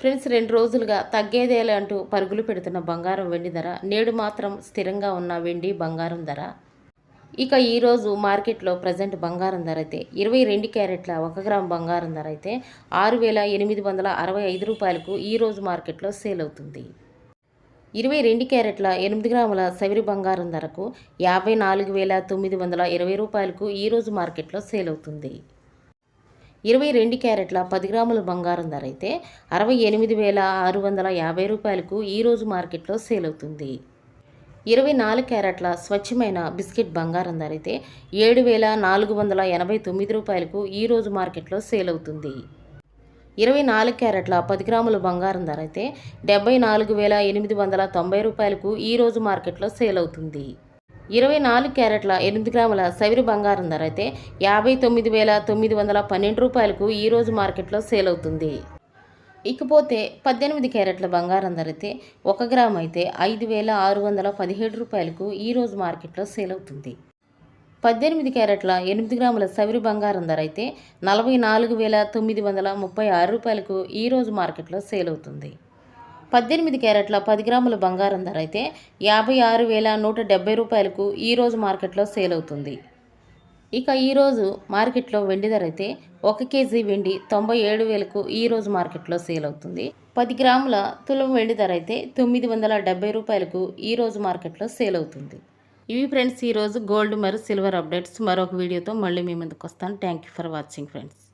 Friends రెండు రోజులుగా తగ్గేదేలే అంటూ పరుగులు పెడుతున్న బంగారం వెండి ధర. నేడు మాత్రం స్థిరంగా ఉన్న వెండి బంగారం ధర. ఇక ఈరోజు మార్కెట్లో ప్రజెంట్ బంగారం ధర అయితే ఇరవై రెండు క్యారెట్ల ఒక గ్రామ్ బంగారం ధర అయితే ఆరు వేల ఎనిమిది వందల అరవై ఐదు రూపాయలకు ఈరోజు మార్కెట్లో సేల్ అవుతుంది. ఇరవై రెండు క్యారెట్ల ఎనిమిది గ్రాముల సవిరి బంగారం ధరకు యాభై నాలుగు వేల తొమ్మిది వందల ఇరవై రూపాయలకు ఈరోజు మార్కెట్లో సేల్ అవుతుంది. ఇరవై రెండు క్యారెట్ల పది గ్రాముల బంగారం ధర అయితే అరవై ఎనిమిది వేల ఆరు వందల యాభై రూపాయలకు ఈరోజు మార్కెట్లో సేల్ అవుతుంది. ఇరవై నాలుగు క్యారెట్ల స్వచ్ఛమైన బిస్కెట్ బంగారం ధర అయితే ఏడు వేల నాలుగు వందల ఎనభై తొమ్మిది రూపాయలకు ఈరోజు మార్కెట్లో సేల్ అవుతుంది. ఇరవై నాలుగు క్యారెట్ల పది గ్రాముల బంగారం ధర అయితే డెబ్బై నాలుగు వేల ఎనిమిది వందల తొంభై రూపాయలకు ఈరోజు మార్కెట్లో సేల్ అవుతుంది. ఇరవై నాలుగు క్యారెట్ల ఎనిమిది గ్రాముల సవిరి బంగారం ధర అయితే యాభై తొమ్మిది వేల తొమ్మిది వందల పన్నెండు రూపాయలకు ఈరోజు మార్కెట్లో సేల్ అవుతుంది. ఇకపోతే పద్దెనిమిది క్యారెట్ల బంగారం ధర అయితే ఒక గ్రామ్ అయితే ఐదు వేల ఆరు వందల పదిహేడు రూపాయలకు ఈరోజు మార్కెట్లో సేల్ అవుతుంది. పద్దెనిమిది క్యారెట్ల ఎనిమిది గ్రాముల సవిరి బంగారం ధర అయితే నలభై నాలుగు వేల తొమ్మిది వందల ముప్పై ఆరు రూపాయలకు ఈరోజు మార్కెట్లో సేల్ అవుతుంది. పద్దెనిమిది క్యారెట్ల పది గ్రాముల బంగారం ధర అయితే యాభై ఆరు వేల నూట డెబ్బై రూపాయలకు ఈరోజు మార్కెట్లో సేల్ అవుతుంది. ఇక ఈరోజు మార్కెట్లో వెండి ధర అయితే ఒక కేజీ వెండి తొంభై ఏడు వేలకు ఈరోజు మార్కెట్లో సేల్ అవుతుంది. పది గ్రాముల తులం వెండి ధర అయితే తొమ్మిది వందల డెబ్బై రూపాయలకు ఈరోజు మార్కెట్లో సేల్ అవుతుంది. ఇవి ఫ్రెండ్స్ ఈరోజు గోల్డ్ మరియు సిల్వర్ అప్డేట్స్. మరొక వీడియోతో మళ్ళీ మీ ముందుకు వస్తాను. Thank you for watching friends.